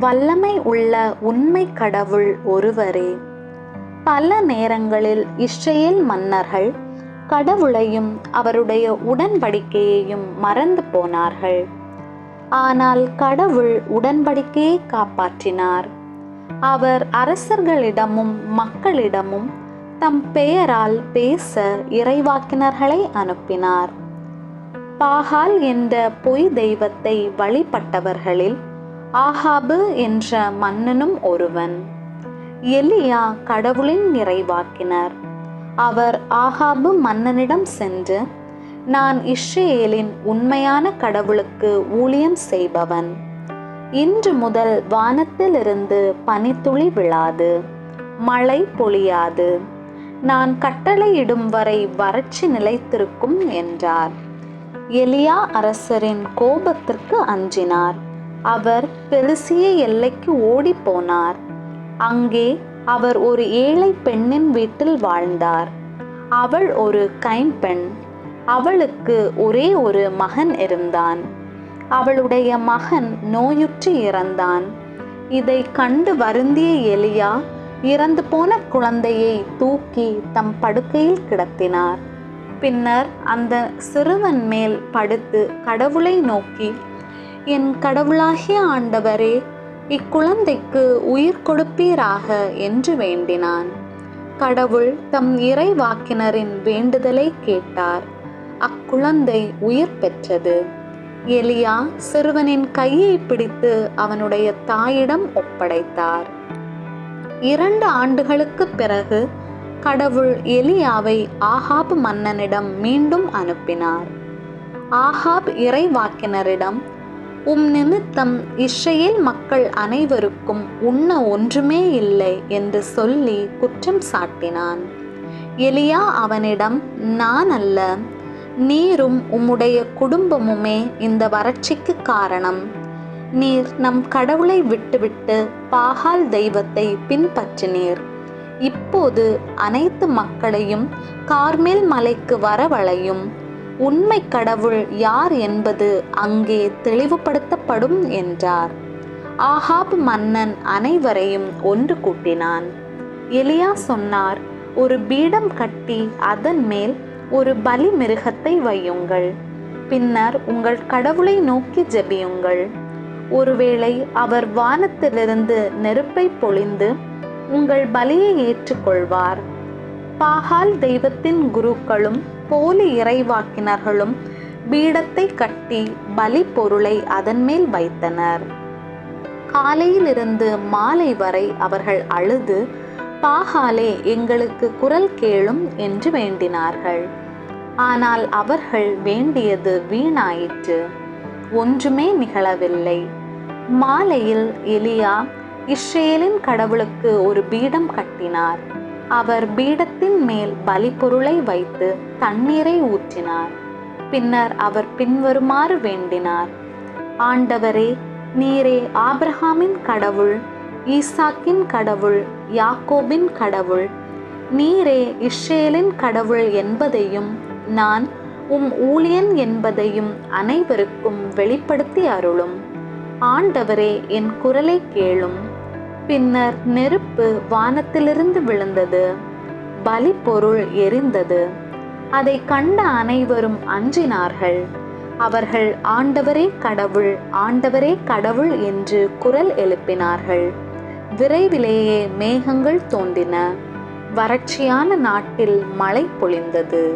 வல்லமை உள்ள உண்மை கடவுள் ஒருவரே. பல நேரங்களில் இஸ்ரேல் மன்னர்கள் கடவுளையும் அவருடைய உடன்படிக்கையையும் மறந்து போனார்கள். ஆனால் கடவுள் உடன்படிக்கையை காப்பாற்றினார். அவர் அரசர்களிடமும் மக்களிடமும் தம் பெயரால் பேச இறைவாக்கினர்களை அனுப்பினார். பாகால் என்ற பொய் தெய்வத்தை வழிபட்டவர்களில் ஆகாபு என்ற மன்னனும் ஒருவன். எலியா கடவுளின் நிறைவாக்கினர். அவர் ஆகாபு மன்னனிடம் சென்று நான் இஸ்ரேலின் உண்மையான கடவுளுக்கு ஊழியம் செய்பவன். இன்று முதல் வானத்திலிருந்து பனித்துளி விழாது மழை பொழியாது. நான் கட்டளையிடும் வரை வறட்சி நிலைத்திருக்கும் என்றார். எலியா அரசரின் கோபத்திற்கு அஞ்சினார். அவர் பெருசிய எல்லைக்கு ஓடிப் போனார் அங்கே அவர் ஒரு ஏழை பெண்ணின் வீட்டில் வாழ்ந்தார். அவள் ஒரு கைம்பெண் அவளுக்கு ஒரே ஒரு மகன் இருந்தான். அவளுடைய மகன் நோயுற்று இறந்தான். இதை கண்டு வருந்திய எலியா இறந்து போன குழந்தையை தூக்கி தம் படுக்கையில் கிடத்தினார். பின்னர் அந்த சிறுவன் மேல் படுத்து கடவுளை நோக்கி என் கடவுளாகிய ஆண்டவரே இக்குழந்தைக்கு உயிர் கொடுப்பீராக என்று வேண்டினான். கடவுள் தம் இறைவாக்கினரின் வேண்டுதலை கேட்டார். அக்குழந்தை உயிர் பெற்றது. எலியா சிறுவனின் கையை பிடித்து அவனுடைய தாயிடம் ஒப்படைத்தார். இரண்டு ஆண்டுகளுக்கு பிறகு கடவுள் எலியாவை ஆஹாப் மன்னனிடம் மீண்டும் அனுப்பினார். ஆஹாப் இறைவாக்கினரிடம் உம் நிமித்தம் இஸ்ரேல் மக்கள் அனைவருக்கும் உண்ண ஒன்றுமே இல்லை என்று சொல்லி குற்றம் சாட்டினான். எலியா அவனிடம் நான் அல்ல நீரும் உம்முடைய குடும்பமுமே இந்த வறட்சிக்கு காரணம். நீர் நம் கடவுளை விட்டுவிட்டு பாகால் தெய்வத்தை பின்பற்றினீர். இப்போது அனைத்து மக்களையும் கார்மேல் மலைக்கு வரவழையும். உண்மை கடவுள் யார் என்பது அங்கே தெளிவுபடுத்தப்படும் என்றார். ஆஹாப் மன்னன் அனைவரையும் ஒன்று கூட்டினான். எலியா சொன்னார் ஒரு பீடம் கட்டி அதன் மேல் ஒரு பலி மிருகத்தை வையுங்கள். பின்னர் உங்கள் கடவுளை நோக்கி ஜெபியுங்கள். ஒருவேளை அவர் வானத்திலிருந்து நெருப்பை பொழிந்து உங்கள் பலியை ஏற்றுக்கொள்வார். பாகால் தெய்வத்தின் குருக்களும் போலி இறைவாக்கினர்களும் பீடத்தை கட்டி பலி பொருளை அதன் மேல் வைத்தனர். காலையிலிருந்து மாலை வரை அவர்கள் அழுது பாகாலே எங்களுக்கு குரல் கேளும் என்று வேண்டினார்கள். ஆனால் அவர்கள் வேண்டியது வீணாயிற்று. ஒன்றுமே நிகழவில்லை. மாலையில் எலியா இஸ்ரேலின் கடவுளுக்கு ஒரு பீடம் கட்டினார். அவர் பீடத்தின் மேல் பலிப்பொருளை வைத்து தண்ணீரை ஊற்றினார். பின்னர் அவர் பின்வருமாறு வேண்டினார். ஆண்டவரே நீரே ஆப்ரஹாமின் கடவுள் ஈசாக்கின் கடவுள் யாக்கோபின் கடவுள். நீரே இஸ்ரேலின் கடவுள் என்பதையும் நான் உம் ஊழியன் என்பதையும் அனைவருக்கும் வெளிப்படுத்தி அருளும். ஆண்டவரே என் குரலை கேளும். பின்னர் நெருப்பு வானத்திலிருந்து விழுந்தது. பலி பொருள் எரிந்தது. அதை கண்ட அனைவரும் அஞ்சினார்கள். அவர்கள் ஆண்டவரே கடவுள் ஆண்டவரே கடவுள் என்று குரல் எழுப்பினார்கள். விரைவிலேயே மேகங்கள் தோன்றின. வறட்சியான நாட்டில் மழை பொழிந்தது.